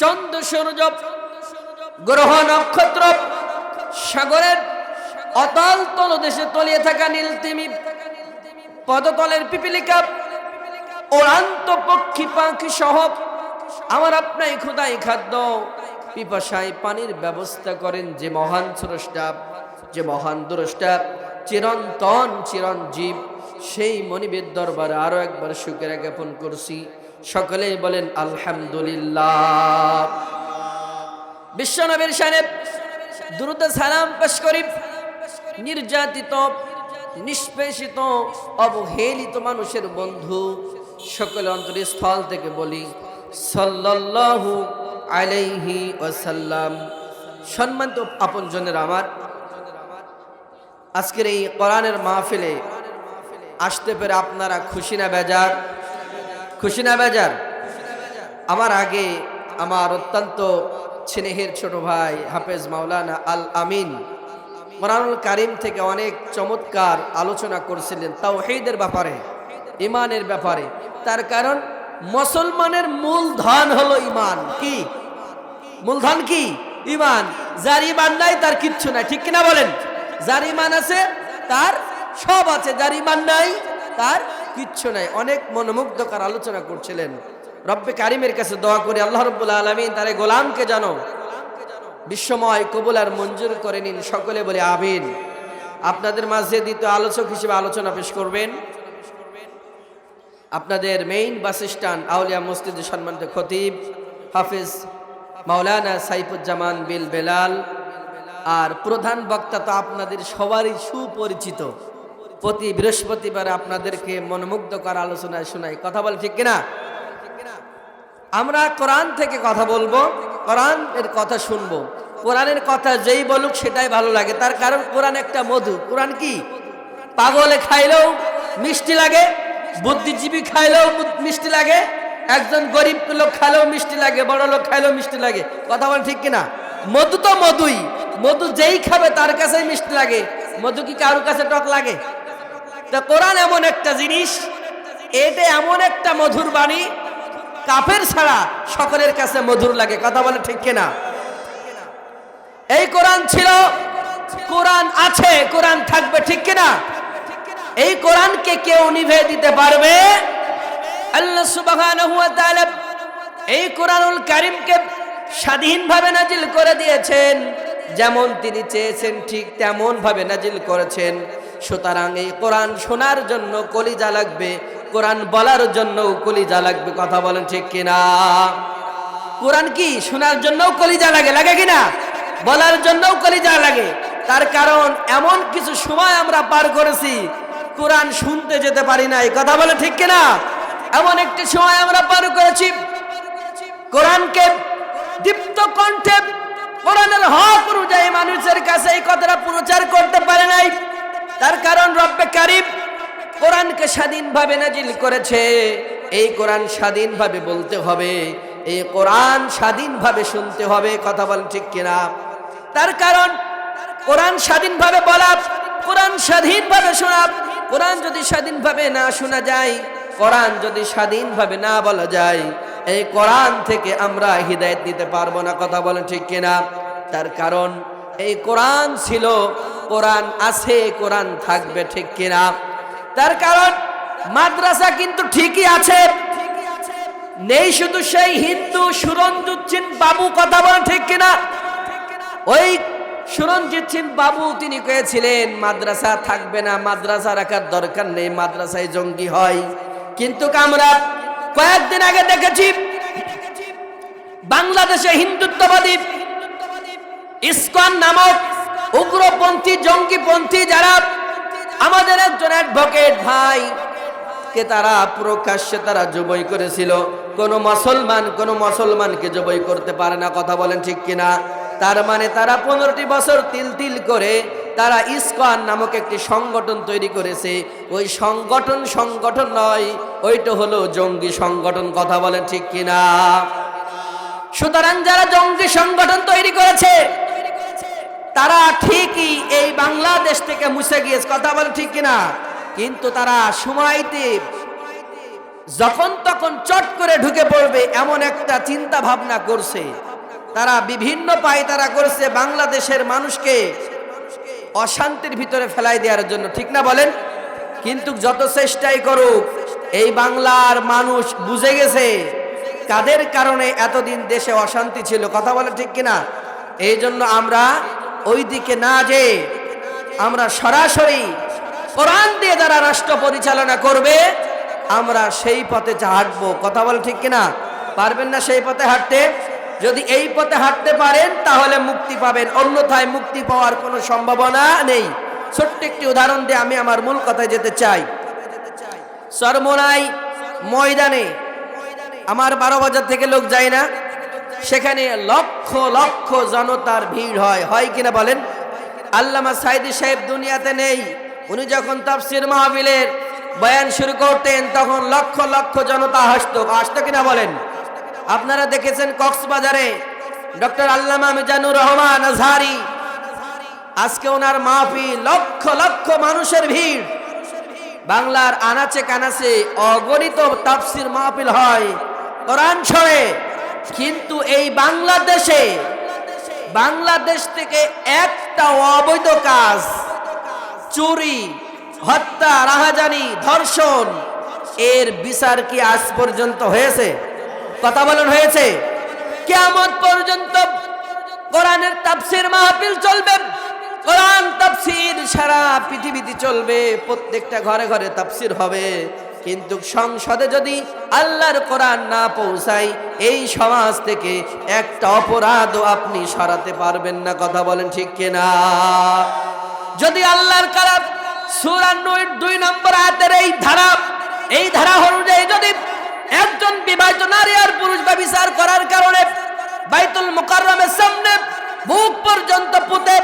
চন্দ্র সূর্য গ্রহ নক্ষত্র, সাগরের অতল তলদেশে তলিয়ে থাকা নীল তিমি পদতলের পিপিলিকা ওড়ান্ত পক্ষী পাখি সহ আমার আপনাই খুদাই খাদ্য। পিপাসায় পানির ব্যবস্থা করেন যে মহান স্রষ্টা, যে মহান দ্রষ্টা, চিরন্তন চিরঞ্জীব। সেই মনিবের দরবারে আরও একবার সুখের জ্ঞাপন করছি। সকলেই বলেন, আলহামদুলিল্লাহ। বিশ্বনবীর সাহেব দ্রুত সালাম পেশ করি। নির্যাতিত, নিষ্পেষিত, অবহেলিত মানুষের বন্ধু সকলে সকল অন্তরস্থল থেকে বলি, সাল্লাল্লাহু আলাইহি ওয়াসাল্লাম। সম্মানিত আপনজনের আমার, আজকের এই কোরআনের মাহফিলে আসতে পেরে আপনারা খুশি না বেজার? খুশি না বেজার। আমার আগে আমার অত্যন্ত স্নেহের ছোট ভাই হাফেজ মাওলানা আল আমিন কোরআনুল কারিম থেকে অনেক চমৎকার আলোচনা করছিলেন তাওহীদের ব্যাপারে ইমানের ব্যাপারে। তার কারণ মুসলমানের মূল ধন হলো ইমান কি? মূলধন কি? ইমান যার ইমান নাই, তার কিচ্ছু নাই। ঠিক কিনা বলেন? যার ইমান আছে, তার সব আছে। যার ইমান নাই, তার কিচ্ছু নাই। অনেক মনোমুগ্ধকর আলোচনা করছিলেন। রব্বে কারিমের কাছে দোয়া করে, আল্লাহ রব্বুল আলমিন তার গোলামকে জানো বিশ্বময় কবুল আর মঞ্জুর করে নিন। সকলে বলে আমিন। আপনাদের মাঝে দ্বিতীয় আলোচক হিসেবে আলোচনা পেশ করবেন। আপনাদের মেইন বাস স্ট্যান্ড আউলিয়া মসজিদের সম্মানিত খতিব হাফিজ মাওলানা সাইফুজ্জামান বিল বেলাল। আর প্রধান বক্তা তো আপনাদের সবারই সুপরিচিত। প্রতি বৃহস্পতিবার আপনাদেরকে মনোমুগ্ধকর আলোচনায় শোনাই। কথা বলে ঠিক কিনা? আমরা কোরআন থেকে কথা বলব, কোরআন এর কথা শুনব। কোরআনের কথা যেই বলুক সেটাই ভালো লাগে। তার কারণ কোরআন একটা মধু। কোরআন কি? পাগলে খাইলেও মিষ্টি লাগে, বুদ্ধিজীবী খাইলেও মিষ্টি লাগে, একজন গরিব লোক খাইলেও মিষ্টি লাগে, বড় লোক খাইলেও মিষ্টি লাগে। কথা বল ঠিক কিনা? মধু তো মধুই। মধু যেই খাবে তার কাছেই মিষ্টি লাগে। মধু কি কারোর কাছে টক লাগে? তা কোরআন এমন একটা জিনিস, এটা এমন একটা মধুর বাণী, কাফের ছাড়া সকলের কাছে মধুর লাগে, কথা বলে ঠিক কিনা? এই কোরআন ছিল, কোরআন আছে, কোরআন থাকবে ঠিক কিনা? এই কোরআনকে কেউ নিভে দিতে পারবে? আল্লাহ সুবহানাহু ওয়া তাআলা এই কোরআনুল কারীমকে স্বাধীনভাবে নাজিল করে দিয়েছেন। যেমন তিনি চেয়েছেন, ঠিক তেমন ভাবে নাজিল করেছেন। সুতরাং এই কোরআন শোনার জন্য কলিজা লাগবে, কোরআন বলার জন্য কলিজা লাগবে, কথা বলেন ঠিক কিনা? কোরআন কি শোনার জন্যও কলিজা লাগে লাগে কিনা? বলার জন্যও কলিজা লাগে। তার কারণ এমন কিছু সময় আমরা পার করেছি, কোরআন শুনতে যেতে পারি নাই, কথা বলে ঠিক কিনা? এমন একটি সময় আমরা পার করেছি, কোরআনকে দীপ্ত কণ্ঠে, কোরআনের হক অনুযায়ী মানুষের কাছে এই কথাটা প্রচার করতে পারে নাই। তার কারণ রব্বে কারিম কোরআনকে স্বাধীনভাবে নাজিল করেছে। এই কোরআন স্বাধীনভাবে বলতে হবে, এই কোরআন স্বাধীনভাবে শুনতে হবে, কথা বল ঠিক কিনা? তার কারণ কোরআন স্বাধীনভাবে বলা, কোরআন স্বাধীনভাবে শোনা, কোরআন যদি স্বাধীনভাবে না শোনা যায়, কোরআন যদি স্বাধীনভাবে না বলা যায়, এই কোরআন থেকে আমরা হৃদায়ত নিতে পারব না, কথা বলেন ঠিক কিনা? তার কারণ এই কোরআন ছিল কোরআন আছে, কোরআন থাকবে ঠিক কিনা? তার কারণ, মাদ্রাসা কিন্তু ঠিকই আছে। নেই শুধু সেই হিন্দু সুরঞ্জিত সিং বাবু কথা বলেন ঠিক কিনা? ওই সুরঞ্জিত সিং বাবু তিনি কয়েছিলেন, মাদ্রাসা থাকবে না, মাদ্রাসা রাখার দরকার নেই, মাদ্রাসায় জঙ্গি হয়। কিন্তু আমরা কয়েকদিন আগে দেখেছি, বাংলাদেশে হিন্দুত্ববাদী ইসকন নামক উগ্রপন্থী, জঙ্গিপন্থী যারা, আমাদের একজন অ্যাডভোকেট ভাই, কে তারা প্রকাশ্যে তারা জবই করেছিল। কোন মুসলমান, কোন মুসলমানকে জবই করতে পারে না, কথা বলেন ঠিক কিনা? তার মানে তারা পনেরোটি বছর তিল তিল করে তারা ইসকন নামক একটি সংগঠন তৈরি করেছে। ওই সংগঠন সংগঠন নয়, ওইটা হলো জঙ্গি সংগঠন, কথা বলেন ঠিক কিনা? সুতরাং যারা জঙ্গি সংগঠন তৈরি করেছে তারা ঠিকই এই বাংলাদেশ থেকে মুছে গিয়েছে। কথা বলে ঠিক কিনা? কিন্তু তারা সময়তে যখন তখন চট করে ঢুকে পড়বে এমন একটা চিন্তা ভাবনা করছে। তারা বিভিন্ন পায়তারা করছে বাংলাদেশের মানুষকে অশান্তির ভিতরে ফেলাই দেওয়ার জন্য। ঠিক না বলেন? কিন্তু যত চেষ্টাই করুক, এই বাংলার মানুষ বুঝে গেছে কাদের কারণে এতদিন দেশে অশান্তি ছিল। কথা বলে ঠিক কিনা? এই জন্য আমরা ওই দিকে না যে আমরা সরাসরি কোরআন দিয়ে যারা রাষ্ট্র পরিচালনা করবে, আমরা সেই পথে হাঁটবো। কথা বলে ঠিক কিনা? পারবেন না সেই পথে হাঁটতে? যদি এই পথে হাঁটতে পারেন, তাহলে মুক্তি পাবেন। অন্যথায় মুক্তি পাওয়ার কোনো সম্ভাবনা নেই। ছোট্ট একটি উদাহরণ দিয়ে আমি আমার মূল কথায় যেতে চাই। সরমোনাই ময়দানে, আমার বারো বাজার থেকে লোক যায় না। সেখানে লক্ষ লক্ষ জনতার ভিড় হয়। হয় কিনা বলেন? আল্লামা সাইদি সাহেব দুনিয়াতে নেই। উনি যখন তাফসির মাহবিলের বয়ান শুরু করতেন, তখন লক্ষ লক্ষ জনতা হাসতো। আসতো কিনা বলেন? আপনারা দেখেছেন কক্সবাজারে ডক্টর আল্লামা মিজানুর রহমান আজহারি। আজকে ওনার মাহফিল লক্ষ লক্ষ মানুষের ভিড়। বাংলার আনাচে কানাচে অগণিত তাফসির মাহফিল হয়। কোরআন ছড়ে কিন্তু এই বাংলাদেশে, বাংলাদেশ থেকে একটা অবৈধ কাজ, চুরি, হত্যা, রাহাজানি, ধর্ষণ, এর বিচার কি আজ পর্যন্ত হয়েছে? কথা বলেন, হয়েছে। কেমন পর্যন্ত কোরআনের তাফসির মাহফিল চলবে। কোরআন তাফসির সারা পৃথিবীতে চলবে। প্রত্যেকটা ঘরে ঘরে তাফসির হবে। কিন্তু সংসদে যদি আল্লাহর কোরআন না পৌঁছায়, এই সমাজ থেকে একটা অপরাধও আপনি সরাতে পারবেন না, কথা বলেন ঠিক কিনা? যদি আল্লাহর কালাম সুরান্নয়ের দুই নম্বর আয়াতের এই ধারা এই ধারা অনুযায়ী যদি একজন বিবাহিত নারী আর পুরুষ বা বিচার করার কারণে বাইতুল মুকাররমের সামনে বুক পর্যন্ত পুঁতে,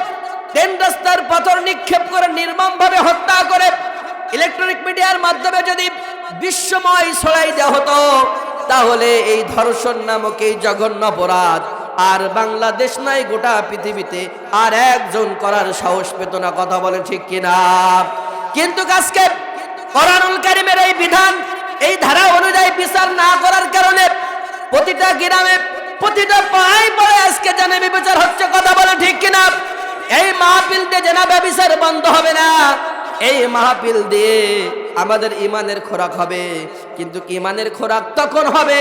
তেন রাস্তার পাথর নিক্ষেপ করে নির্মমভাবে হত্যা করে ইলেকট্রনিক মিডিয়ার মাধ্যমে যদি বিশ্বময় ছড়াই দেওয়া হতো, তাহলে এই ধর্ষণ নামক এই জঘন্য অপরাধ আর বাংলাদেশ নাই, গোটা পৃথিবীতে আর একজন করার সাহস পেত না, কথা বলে ঠিক কিনা? কিন্তু আজকে কোরআনুল কারিমের এই বিধান, এই ধারা অনুযায়ী বিচার না করার কারণে প্রতিটা গ্রামে, প্রতিটা পাড়ায় পড়ে আজকে জানে বিচার হচ্ছে, কথা বলে ঠিক কিনা? এই মাহফিল দিয়ে জেনা ব্যবচার বন্ধ হবে না। এই মাহফিল দিয়ে আমাদের ইমানের খোরাক হবে। কিন্তু ইমানের খোরাক তখন হবে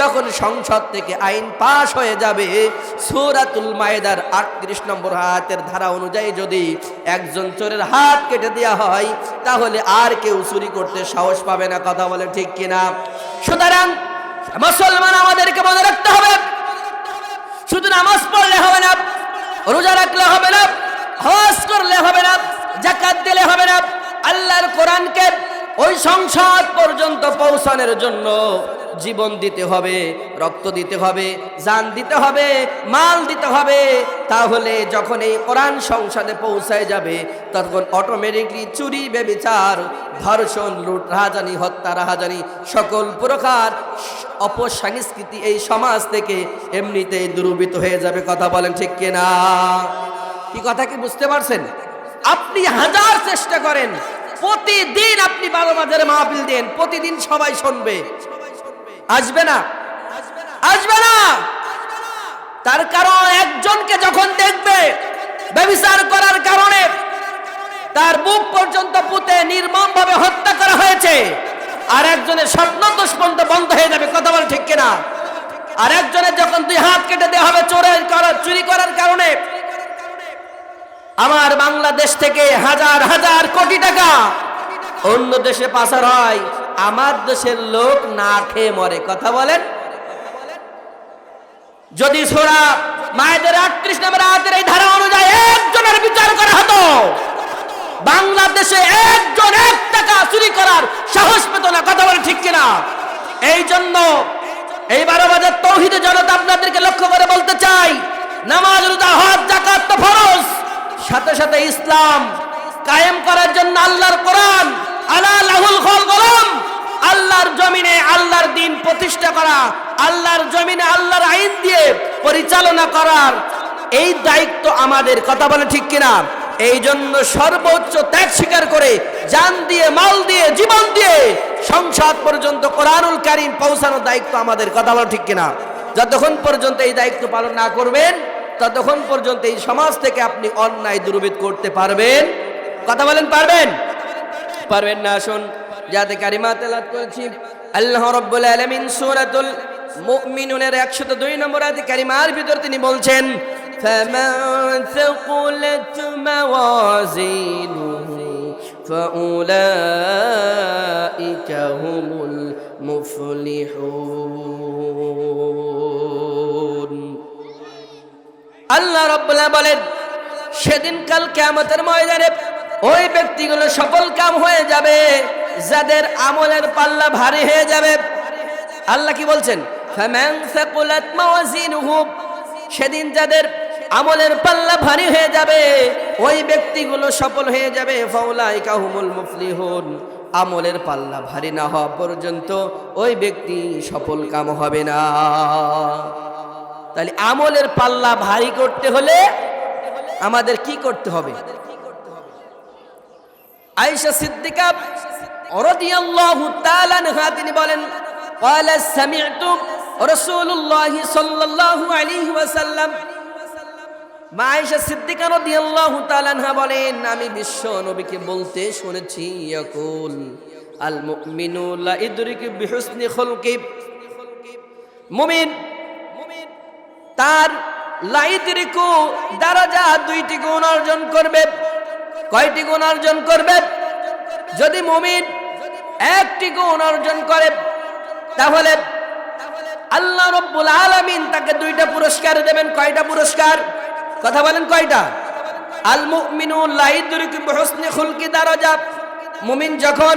যখন সংসদ থেকে আইন পাশ হয়ে যাবে। সুরাতুল মায়েদার আটত্রিশ নম্বর হাতের ধারা অনুযায়ী যদি একজন চোরের হাত কেটে দেওয়া হয়, তাহলে আর কেউ চুরি করতে সাহস পাবে না। কথা বলে ঠিক কিনা? সুতরাং মুসলমান আমাদেরকে মনে রাখতে হবে। শুধু নামাজ পড়লে হবে না, রোজা রাখলে হবে না, হজ করলে হবে না। জাকাত দিলে হবে না। আল্লাহর কোরআনকে ওই সংসদ পর্যন্ত পৌঁছানোর জন্য জীবন দিতে হবে, রক্ত দিতে হবে, জান দিতে হবে, মাল দিতে হবে। তাহলে যখন এই কোরআন সংসদে পৌঁছায় যাবে, তখন অটোমেটিকলি চুরি, বেবিচার, ধর্ষণ, লুট, রাহাজানি, হত্যা, রাহাজানি সকল প্রকার অপসংস্কৃতি এই সমাজ থেকে এমনিতেই দুর্বৃত হয়ে যাবে। কথা বলেন ঠিক কিনা? কি কথা কি বুঝতে পারছেন? আপনি হাজার চেষ্টা করেন, প্রতিদিন আপনি বারো বাজারে মাহফিল দেন, প্রতিদিন সবাই শুনবে। আসবে না? আসবে না? তার কারণ একজনকে যখন দেখবে, ব্যবিচার করার কারণে তার বুক পর্যন্ত পুঁতে নির্মম ভাবে হত্যা করা হয়েছে। আর একজনের স্বপ্ন দুষ্পন্ত বন্ধ হয়ে যাবে, কথা বলে ঠিক কিনা? আর একজনের যখন দুই হাত কেটে দেওয়া হবে, চোরের চুরি করার কারণে আমার বাংলাদেশ থেকে হাজার হাজার কোটি টাকা অন্য দেশে পাচার হয়। আমার দেশের লোক না খেয়ে মরে, কথা বলেন? যদি ছোড়া মায়েদের আটত্রিশ নম্বর আয়াতের এই ধারা অনুযায়ী একজনের বিচার করা হতো, বাংলাদেশে একজন এক টাকা চুরি করার সাহস পেত না, কথা বলে ঠিক কিনা? এই জন্য এই বারো বাজার তৌহিদে জনতা আপনাদেরকে লক্ষ্য করে বলতে চাই, নামাজ রোজা, হজ জাকাত তো ফরজ। সাথে সাথে ইসলাম কায়েম করার জন্য আল্লাহর কোরআন আলা লাহুল খল আল্লাহর জমিনে আল্লাহর দিন প্রতিষ্ঠা করা, আল্লাহর জমিনে আল্লাহর আইন দিয়ে পরিচালনা করার এই দায়িত্ব আমাদের, কথা বলে ঠিক কিনা? এই জন্য সর্বোচ্চ ত্যাগ স্বীকার করে যান দিয়ে, মাল দিয়ে, জীবন দিয়ে সংসদ পর্যন্ত কোরআনুল কারিম পৌঁছানোর দায়িত্ব আমাদের, কথা বলো ঠিক কিনা? যতক্ষণ পর্যন্ত এই দায়িত্ব পালন না করবেন ততক্ষণ পর্যন্ত এই সমাজ থেকে আপনি অন্যায় দুর্বৃত করতে পারবেন। কথা বলেন, পারবেন? পারবেন না, আসুন। যাতে কারিমা তেলাত করেছি। আল্লাহ রাব্বুল আলামিন সূরাতুল মুমিনুনের 102 নম্বর আয়াতে কারিমার ভিতর তিনি বলছেন ফাউলাইকা হুমুল মুফলিহুন। রব্বুল্লাহ বলেন, সেদিন কাল ময়দানে ওই ব্যক্তিগুলো সফল কাম হয়ে যাবে, যাদের আমলের পাল্লা ভারী হয়ে যাবে। আল্লাহ কি বলছেন? সেদিন যাদের আমলের পাল্লা ভারী হয়ে যাবে, ওই ব্যক্তিগুলো সফল হয়ে যাবে। ফাউলাইকা হুমুল মুফলিহুন, আমলের পাল্লা ভারী না হওয়া পর্যন্ত ওই ব্যক্তি সফল কাম হবে না। তাহলে আমলের পাল্লা ভারী করতে হলে আমাদের কি করতে হবে? আয়েশা সিদ্দিকা রাদিয়াল্লাহু তাআলা আনহা, তিনি বলেন, ক্বালা সামি'তু রাসূলুল্লাহ সাল্লাল্লাহু আলাইহি ওয়াসাল্লাম। মা আয়েশা সিদ্দিকা রাদিয়াল্লাহু তাআলা আনহা বলেন, আমি বিশ্ব নবীকে বলতে শুনেছি, ইয়াকুল, আল মুমিনু লা ইদরিকু বিহুসনি খুলকি। মুমিন তার লাইদরিকু দারাজা দুইটি গুণ অর্জন করবে। কয়টি গুণ অর্জন করবে? যদি মুমিন একটি গুণ অর্জন করে, তাহলে আল্লাহ রব্বুল আলামিন তাকে দুইটা পুরস্কার দেবেন। কয়টা পুরস্কার? কথা বলেন কয়টা? আল মুমিনু লাইদরিকু বিহুসনি খুলকি দারাজা। মুমিন যখন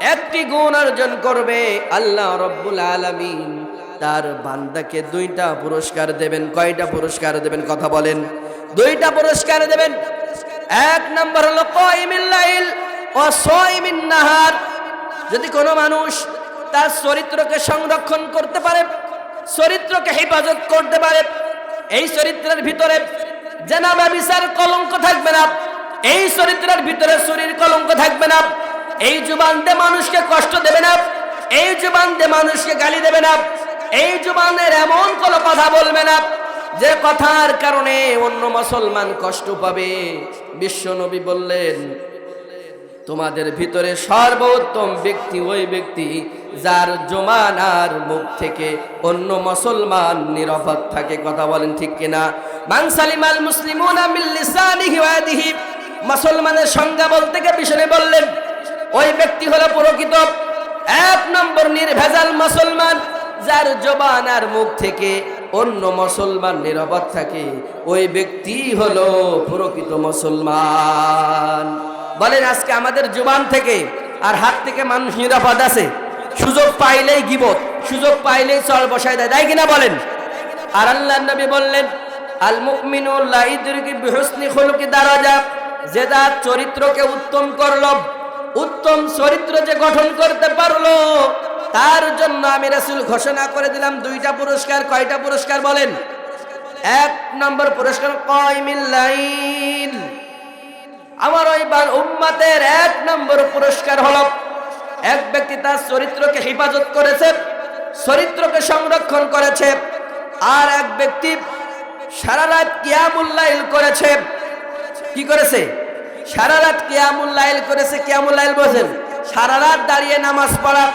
একটি গুণ অর্জন করবে, আল্লাহ রব্বুল আলামিন তার বান্দাকে দুইটা পুরস্কার দেবেন। কয়টা পুরস্কার দেবেন কথা বলেন? দুইটা পুরস্কার দেবেন। এক নম্বর হলো কয়মিল লাইল ও সয়মিন নাহার। যদি কোনো মানুষ তার চরিত্রকে সংরক্ষণ করতে পারে, চরিত্রকে হেফাজত করতে পারে, এই চরিত্রের ভিতরে জেনাবা বিচার কলঙ্ক থাকবে না, এই চরিত্রের ভিতরে শরীর কলঙ্ক থাকবে না, এই জুবান মানুষকে কষ্ট দেবে না, এই জুবান মানুষকে গালি দেবে না এই জুবানের এমন কোনো কথা বলবে না, যে কথার কারণে অন্য মুসলমান কষ্ট পাবে। বিশ্ব নবী বললেন, তোমাদের ভিতরে সর্বোত্তম ব্যক্তি ওই ব্যক্তি যার জমানার মুখ থেকে অন্য মুসলমান নিরাপদ থাকে। কথা বলেন ঠিক কিনা? মানসালিমাল মুসলিমুনা মিল লিসানিহি ওয়া ইয়াদিহি। মুসলমানের সংজ্ঞা বলতে গিয়ে বিষ্ণু বললেন, ওই ব্যক্তি হলো প্রকৃত এক নম্বর নির্ভেজাল মুসলমান। যার জবান আর মুখ থেকে অন্য মুসলমান নিরাপদ থাকে, ওই ব্যক্তি হলো প্রকৃত মুসলমান। বলেন, আজকে আমাদের জবান থেকে আর হাত থেকে মানুষ নিরাপদ আছে? সুযোগ পাইলেই গিবত, সুযোগ পাইলেই চল বসায় দেয়, তাই কিনা বলেন? আর আল্লাহ নবী বললেন আল দারাজা যে তার চরিত্রকে উত্তম করল, উত্তম চরিত্র যে গঠন করতে পারল তার জন্য আমি রাসূল ঘোষণা করে দিলাম দুইটা পুরস্কার। কয়টা পুরস্কার বলেন? এক নম্বর পুরস্কার, কয়মিল লাইল। আমার ওই উম্মাতের এক নম্বর পুরস্কার হলো, এক ব্যক্তি তার চরিত্রকে হেফাজত করেছে, চরিত্রকে সংরক্ষণ করেছে, আর এক ব্যক্তি সারা রাত কিয়ামুল্লাইল করেছে। কি করেছে? সারা রাত কিয়ামুল্লাইল করেছে। কিয়ামুল্লাইল বোঝেন সারা রাত দাঁড়িয়ে নামাজ পড়া।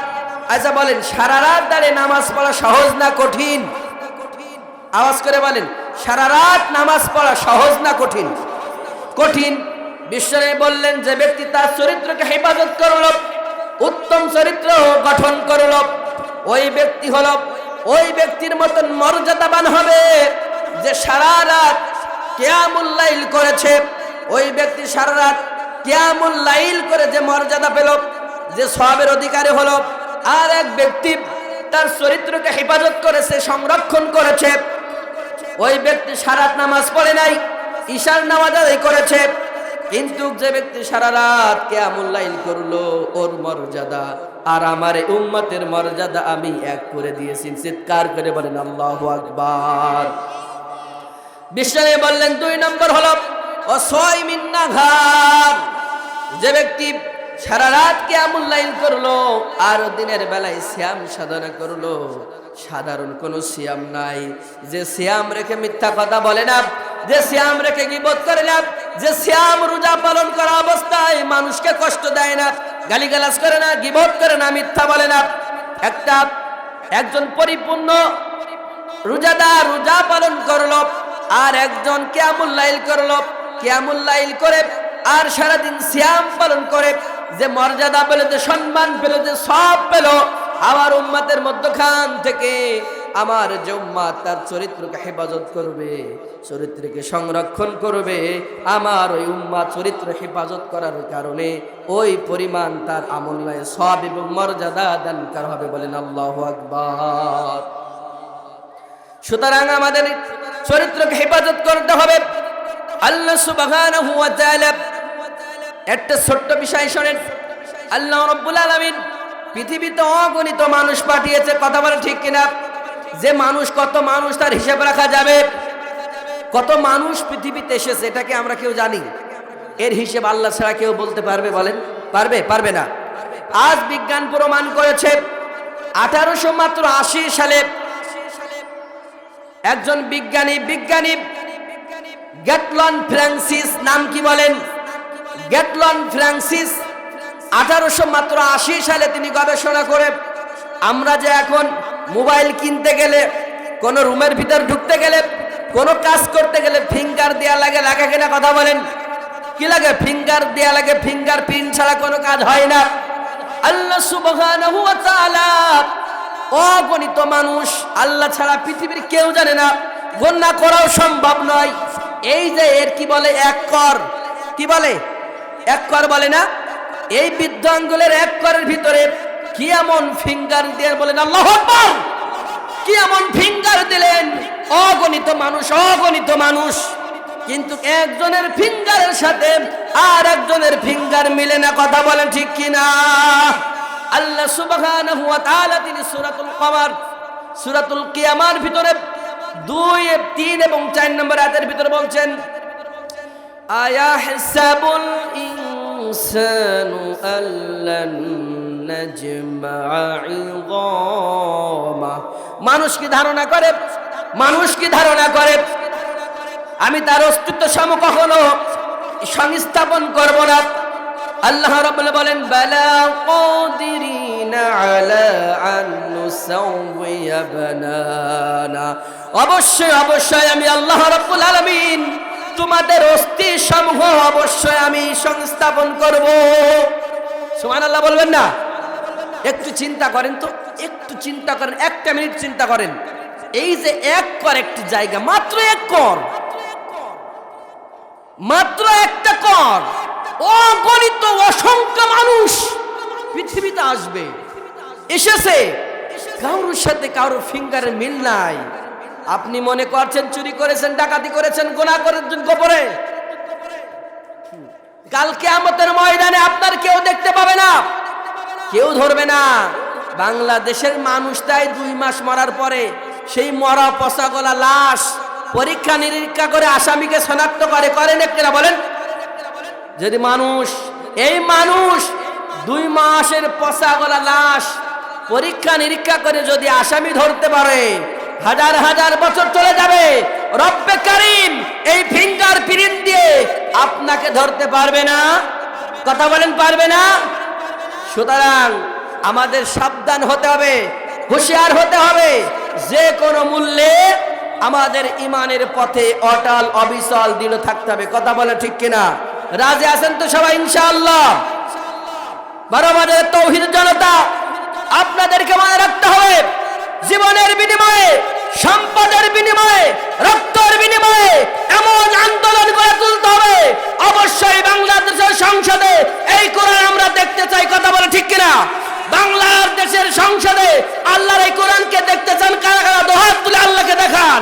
আচ্ছা বলেন, সারা রাত দাঁড়িয়ে নামাজ পড়া সহজ না কঠিন? আওয়াজ করে বলেন, সারা রাত নামাজ পড়া সহজ না কঠিন? কঠিন। বিশ্বরে বললেন, যে ব্যক্তি তার চরিত্রকে হেফাজত করল, উত্তম চরিত্র গঠন করল, ওই ব্যক্তি হল, ওই ব্যক্তির মতন মর্যাদাবান হবে যে সারা রাত কেয়ামুল্লাইল করেছে। ওই ব্যক্তি সারা রাত কেয়ামুল্লাইল করে যে মর্যাদা পেল, যে সবের অধিকারী হলো আর এক ব্যক্তি তার চরিত্রকে হেফাজত করেছে, সংরক্ষণ করেছে। ওই ব্যক্তি সারাত নামাজ পড়ে নাই, ঈশার নামাজ আদায় করেছে। কিন্তু যে ব্যক্তি সারা রাত কেয়ামুল্লাইল করল, ওর মর্যাদা। আর আমার উম্মতের মর্যাদা আমি এক করে দিয়েছি। চিৎকার করে বলেন, আল্লাহ আকবার। বিশ্বনে বললেন, দুই নম্বর হলো ছয় মিন্না ঘাট যে ব্যক্তি সারা রাত কেয়ামুল্লাইল করল, আর দিনের বেলায় শ্যাম সাধনা করল। সাধারণ কোনো সিয়াম নাই। যে সিয়াম রেখে মিথ্যা কথা বলে না, যে শ্যাম রেখে গিবত করে না, যে শ্যাম রোজা পালন করা অবস্থায় মানুষকে কষ্ট দেয় না, গালিগালাজ করে না, গিবত করে না, মিথ্যা বলে না। একটা, একজন পরিপূর্ণ রোজাদার রোজা পালন করল, আর একজন কেয়ামুল্লাইল করল। কেয়ামুল্লাইল করে আর সারাদিন শ্যাম পালন করে। যে মর্যাদা পেল, যে সম্মান পেল, যে সব পেল, আমার উম্মাতের মধ্যখান থেকে আমার যে উম্মাত তার চরিত্রকে হেফাজত করবে, চরিত্রকে সংরক্ষণ করবে, আমার ওই উম্মা চরিত্র হেফাজত করার কারণে ওই পরিমাণ তার আমল্লায় সব এবং মর্যাদা দানকার হবে বলেন আল্লাহ আকবার। সুতরাং আমাদের চরিত্রকে হেফাজত করতে হবে। আল্লাহ তাআলা একটা ছোট্ট বিষয় শোনেন। আল্লাহ রাব্বুল আলামিন পৃথিবীতে অগণিত মানুষ পাঠিয়েছে, কথা বলে ঠিক কিনা? যে মানুষ, কত মানুষ তার হিসাব রাখা যাবে? কত মানুষ পৃথিবীতে এসেছে, এটাকে আমরা কেউ জানি। এর হিসেব আল্লাহ ছাড়া কেউ বলতে পারবে বলেন? পারবে? পারবে না। আজ বিজ্ঞান প্রমাণ করেছে, আঠারোশো মাত্র আশি সালে একজন বিজ্ঞানী বিজ্ঞানী গ্যাটলন ফ্রান্সিস, নাম কি বলেন? গ্যাটলন ফ্রান্সিস আঠারোশো মাত্র আশি সালে তিনি গবেষণা করে, আমরা যে এখন মোবাইল কিনতে গেলে, কোনো রুমের ভিতর ঢুকতে গেলে, কোনো কাজ করতে গেলে ফিঙ্গার দেয়া লাগে লাগে কিনা কথা বলেন। কি লাগে? ফিঙ্গার দেয়া লাগে, ফিঙ্গার প্রিন্ট ছাড়া কোনো কাজ হয় না। আল্লাহ সুবহানাহু ওয়া তাআলা অগণিত মানুষ, আল্লাহ ছাড়া পৃথিবীর কেউ জানে না। গণনা করাও সম্ভব নয়। এই যে এর কি বলে? এক কর। কি বলে? এক কর বলে না? এই বৃদ্ধ আঙ্গুলের এক করের ভিতরে কি এমন ফিঙ্গার দিয়ে আল্লাহ আকবার! কি এমন ফিঙ্গার দিলেন? অগণিত মানুষ অগণিত মানুষ। কিন্তু একজনের ফিঙ্গারের সাথে আর একজনের ফিঙ্গার মিলে না, কথা বলেন ঠিক কিনা? আল্লাহ সুবহানাহু তিনি সূরাতুল কমার, সূরাতুল কিয়ামার ভিতরে দুই, তিন এবং চার নম্বর আয়াতের ভিতরে বলছেন আয়া হিসাবুল ইনসানু আল্লান নাজমা ইযামা মানুষ কি ধারণা করে? মানুষ কি ধারণা করে? আমি তার অস্তিত্ব সম কখনো সংস্থাপন করব না। আল্লাহ রাব্বুল বলেন, বালা কাদিরিনা আলা আন নুসাউইয়া বানানা। অবশ্যই অবশ্যই আমি আল্লাহ রাব্বুল আলামিন তোমাদের অস্থি সমূহ অবশ্যই আমি সংস্থাপন করব। সুবহানাল্লাহ বলবেন না? একটু চিন্তা করেন তো, একটু চিন্তা করেন, একটা মিনিট চিন্তা করেন। এই যে এক কর একটি জায়গা, মাত্র এক কর। মাত্র একটা কর। অগণিত, অসংখ্য মানুষ পৃথিবীতে আসবে। এসেছে। কারোর সাথে কারোর ফিঙ্গারের মিল নাই। আপনি মনে করছেন চুরি করেছেন, ডাকাতি করেছেন গোনা করেছেন গোপরে কালকে আমাদের ময়দানে আপনার কেউ দেখতে পাবে না। কেউ ধরবে না। বাংলাদেশের মানুষটাই দুই মাস মরার পরে সেই মরা পচা গলা লাশ পরীক্ষা নিরীক্ষা করে আসামিকে শনাক্ত করে, করেন একটা বলেন। যদি মানুষ, এই মানুষ দুই মাসের পচা গলা লাশ পরীক্ষা নিরীক্ষা করে যদি আসামি ধরতে পারে হাজার হাজার বছর চলে যাবে। রব্বে কারিম এই ফিঙ্গার প্রিন্ট দিয়ে আপনাকে ধরতে পারবে না। কথা বলেন পারবে না? সুতরাং আমাদের সাবধান হতে হবে, হুঁশিয়ার হতে হবে। যে কোনো মূল্যে আমাদের ইমানের পথে অটল, অবিচল, দৃঢ় থাকতে হবে। কথা বলে ঠিক কিনা? রাজে আছেন তো সবাই ইনশাআল্লাহ? বড় আমাদের তৌহিদ জনতা আপনাদেরকে মনে রাখতে হবে। জীবনের বিনিময়ে, সম্পদের বিনিময়ে, রক্তের বিনিময়ে এমন আন্দোলন করে তুলতে হবে। অবশ্যই বাংলাদেশের সংসদে এই কোরআন আমরা দেখতে চাই। কথা বলে ঠিক কিনা? বাংলাদেশের সংসদে আল্লাহর এই কোরআনকে দেখতে চান কারা কারা? দোহাত তুলে আল্লাহকে দেখান।